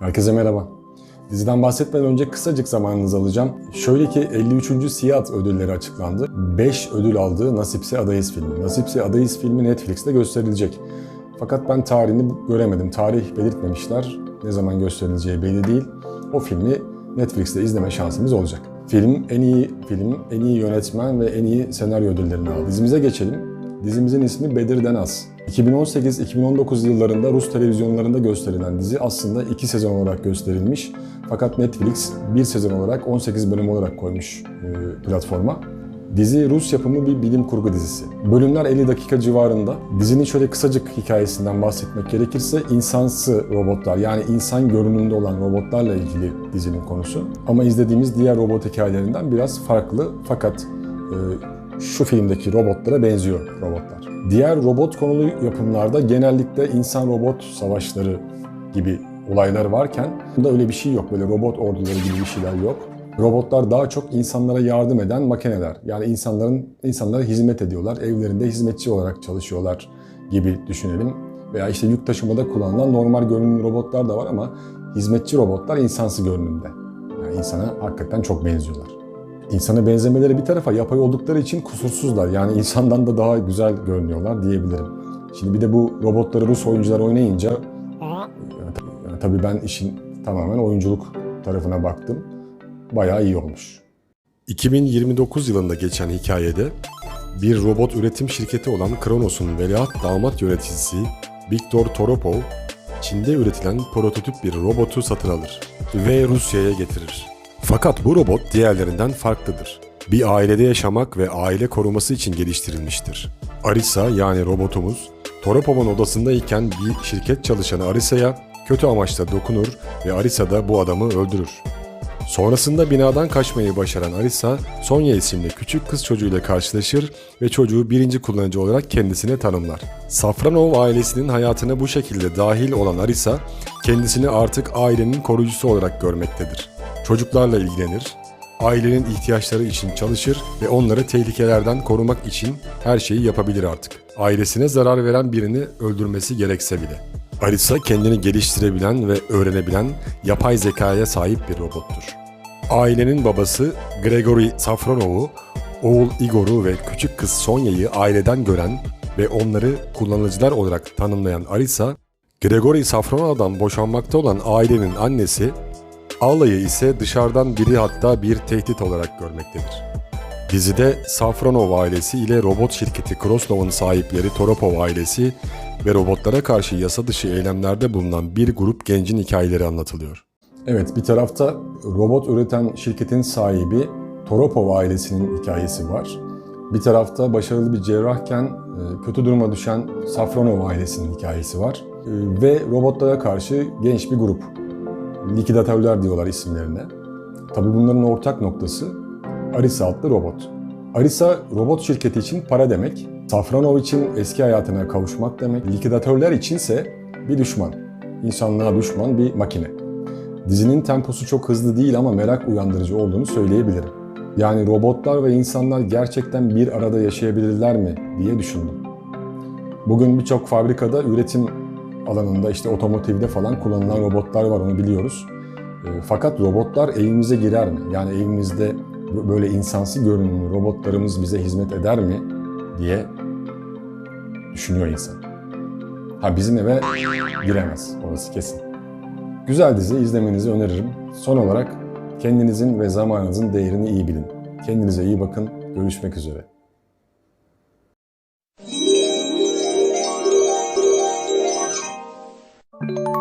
Herkese merhaba. Diziden bahsetmeden önce kısacık zamanınızı alacağım. Şöyle ki 53. Siyat ödülleri açıklandı. 5 ödül aldığı Nasipse Adayız filmi. Nasipse Adayız filmi Netflix'te gösterilecek. Fakat ben tarihini göremedim. Tarih belirtmemişler. Ne zaman gösterileceği belli değil. O filmi Netflix'te izleme şansımız olacak. Film en iyi film, en iyi yönetmen ve en iyi senaryo ödüllerini aldı. Dizimize geçelim. Dizimizin ismi Bedir'den Az. 2018-2019 yıllarında Rus televizyonlarında gösterilen dizi aslında iki sezon olarak gösterilmiş. Fakat Netflix bir sezon olarak 18 bölüm olarak koymuş e, platforma. Dizi Rus yapımı bir bilim kurgu dizisi. Bölümler 50 dakika civarında. Dizinin şöyle kısacık hikayesinden bahsetmek gerekirse insansı robotlar yani insan görünümünde olan robotlarla ilgili dizinin konusu. Ama izlediğimiz diğer robot hikayelerinden biraz farklı fakat e, şu filmdeki robotlara benziyor robotlar. Diğer robot konulu yapımlarda genellikle insan-robot savaşları gibi olaylar varken bunda öyle bir şey yok. Böyle robot orduları gibi bir şeyler yok. Robotlar daha çok insanlara yardım eden makineler. Yani insanların insanlara hizmet ediyorlar. Evlerinde hizmetçi olarak çalışıyorlar gibi düşünelim. Veya işte yük taşımada kullanılan normal görünümlü robotlar da var ama hizmetçi robotlar insansı görünümde. Yani insana hakikaten çok benziyorlar. İnsana benzemeleri bir tarafa yapay oldukları için kusursuzlar. Yani insandan da daha güzel görünüyorlar diyebilirim. Şimdi bir de bu robotları Rus oyuncular oynayınca yani, tabii ben işin tamamen oyunculuk tarafına baktım. Bayağı iyi olmuş. 2029 yılında geçen hikayede bir robot üretim şirketi olan Kronos'un veliaht damat yöneticisi Viktor Toropov, Çin'de üretilen prototip bir robotu satın alır ve Rusya'ya getirir. Fakat bu robot diğerlerinden farklıdır. Bir ailede yaşamak ve aile koruması için geliştirilmiştir. Arisa yani robotumuz, Toropov'un odasındayken bir şirket çalışanı Arisa'ya kötü amaçla dokunur ve Arisa da bu adamı öldürür. Sonrasında binadan kaçmayı başaran Arisa, Sonya isimli küçük kız çocuğuyla karşılaşır ve çocuğu birinci kullanıcı olarak kendisine tanımlar. Safranov ailesinin hayatına bu şekilde dahil olan Arisa, kendisini artık ailenin koruyucusu olarak görmektedir. Çocuklarla ilgilenir, ailenin ihtiyaçları için çalışır ve onları tehlikelerden korumak için her şeyi yapabilir artık. Ailesine zarar veren birini öldürmesi gerekse bile. Arisa kendini geliştirebilen ve öğrenebilen yapay zekaya sahip bir robottur. Ailenin babası Gregory Safronov'u, oğul Igor'u ve küçük kız Sonya'yı aileden gören ve onları kullanıcılar olarak tanımlayan Arisa, Gregory Safronov'dan boşanmakta olan ailenin annesi, Alla'yı ise dışarıdan biri hatta bir tehdit olarak görmektedir. Dizide Safronov ailesi ile robot şirketi Krosnov'un sahipleri Toropov ailesi ve robotlara karşı yasa dışı eylemlerde bulunan bir grup gencin hikayeleri anlatılıyor. Evet bir tarafta robot üreten şirketin sahibi Toropov ailesinin hikayesi var. Bir tarafta başarılı bir cerrahken e, kötü duruma düşen Safronov ailesinin hikayesi var. E, Ve robotlara karşı genç bir grup. Likidatörler diyorlar isimlerine. Tabii bunların ortak noktası Arisa adlı robot. Arisa robot şirketi için para demek, Safranov için eski hayatına kavuşmak demek, likidatörler içinse bir düşman. İnsanlığa düşman bir makine. Dizinin temposu çok hızlı değil ama merak uyandırıcı olduğunu söyleyebilirim. Yani robotlar ve insanlar gerçekten bir arada yaşayabilirler mi diye düşündüm. Bugün birçok fabrikada üretim alanında işte otomotivde falan kullanılan robotlar var onu biliyoruz. E, Fakat robotlar evimize girer mi? Yani evimizde böyle insansı görünümlü robotlarımız bize hizmet eder mi diye düşünüyor insan. Ha bizim eve giremez orası kesin. Güzel dizi izlemenizi öneririm. Son olarak kendinizin ve zamanınızın değerini iyi bilin. Kendinize iyi bakın. Görüşmek üzere. you